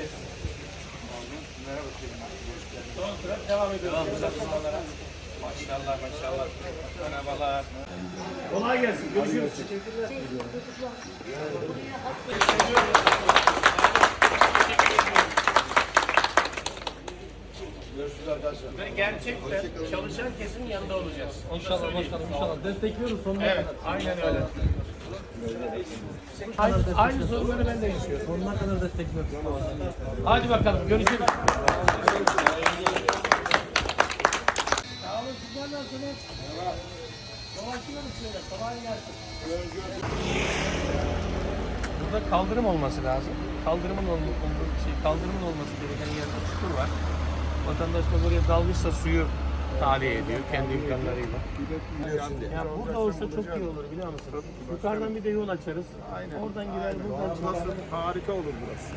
etsin. Son sıra devam ediyoruz. Maşallah maşallah. Merhabalar. Kolay gelsin. Görüşürüz. Görüşürüz arkadaşlar. Ve gerçekten çalışan kesimin yanında olacağız. Onu da İnşallah söyleyeyim. başkanım inşallah. Destekliyoruz sonuna Evet, kadar. aynen öyle. Aynı, aynı sorunları ben de yaşıyorum. Sonuna kadar destekliyoruz. Hadi bakalım, görüşürüz. Sağ olun, sizler nasılsınız? Dolaşıyoruz şöyle, kolay gelsin. Burada kaldırım olması lazım. Kaldırımın ol- olduğu şey, kaldırımın olması gereken yerde çukur var. Vatandaş da buraya dalmışsa suyu tahliye ediyor kendi imkanlarıyla. Ya burada olsa çok iyi olur biliyor musun? Yukarıdan bir de yol açarız. Oradan girer, buradan çıkar. Harika olur burası.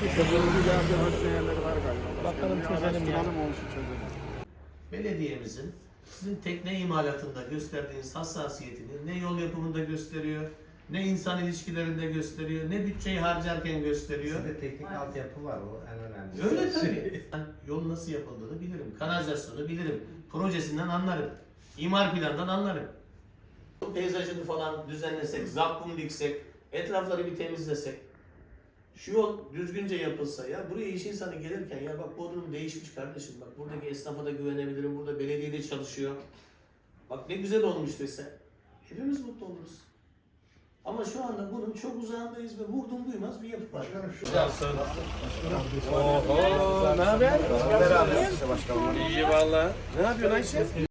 Geldi, hoş yerleri var galiba. Bakalım Bir çözelim ya. araştıralım, olsun çözelim. belediyemizin sizin tekne imalatında gösterdiğiniz hassasiyetini ne yol yapımında gösteriyor, ne insan ilişkilerinde gösteriyor, ne bütçeyi harcarken gösteriyor. Sizde teknik altyapı var o en önemli. Öyle tabii. Ben yol nasıl yapıldığını bilirim, kanalizasyonu bilirim, projesinden anlarım, imar planından anlarım. Peyzajını falan düzenlesek, zakkum diksek, etrafları bir temizlesek, şu yol düzgünce yapılsa ya buraya iş insanı gelirken ya bak Bodrum değişmiş kardeşim bak buradaki esnafa da güvenebilirim burada belediyede çalışıyor. Bak ne güzel olmuş dese hepimiz mutlu oluruz. Ama şu anda bunun çok uzağındayız ve vurdum duymaz bir yapı var. Oho, ne haber? İyi valla. Ne yapıyorsun Ayşe?